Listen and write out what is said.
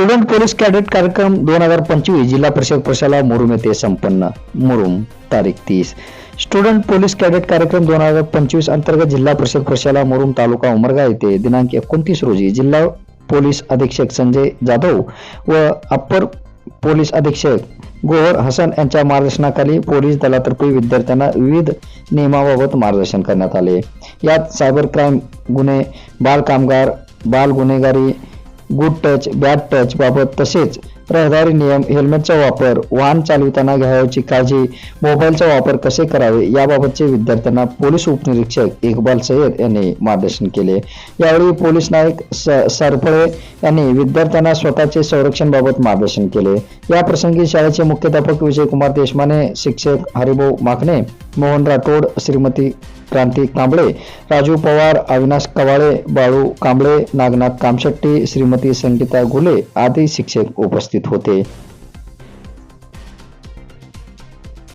Student police cadet कार्यक्रम दोन हजार पंचवीस जिल्हा परिषद प्रशाला मुरुम येथे संपन्न. मुरुम तारीख तीस. स्टुडंट पोलीस कॅडेट कार्यक्रम दोन हजार पंचवीस अंतर्गत जिल्हा परिषद प्रशाला मुरुम तालुका उमरगा येथे दिनांक एकोणतीस रोजी जिल्हा पोलीस अधीक्षक संजय जाधव व अप्पर पोलीस अधीक्षक गोहर हसन यांच्या मार्गदर्शनाखाली पोलीस दलातर्फे विद्यार्थ्यांना विविध नियमाबाबत मार्गदर्शन करण्यात आले. यात सायबर क्राईम गुन्हे बाल कामगार बाल गुन्हेगारी गुड टच बॅड टच बाबत तसेच रहदारी नियम हेल्मेटचा वापर वाहन चालविताना घ्यावयाची काळजी मोबाईलचा वापर कसे करावे याबाबतचे विद्यार्थ्यांना पोलीस उपनिरीक्षक इकबाल सय्यद यांनी मार्गदर्शन केले. यावेळी पोलीस नायक स सरफळे यांनी विद्यार्थ्यांना स्वतःचे संरक्षण बाबत मार्गदर्शन केले. या प्रसंगी शाळेचे मुख्याध्यापक विजयकुमार देशमाने शिक्षक हरिभाऊ माखणे मोहन राठोड श्रीमती क्रांती कांबळे राजू पवार अविनाश कवाळे बाळू कांबळे नागनाथ कामशेट्टी श्रीमती संगीता घुले आदी शिक्षक उपस्थित होते.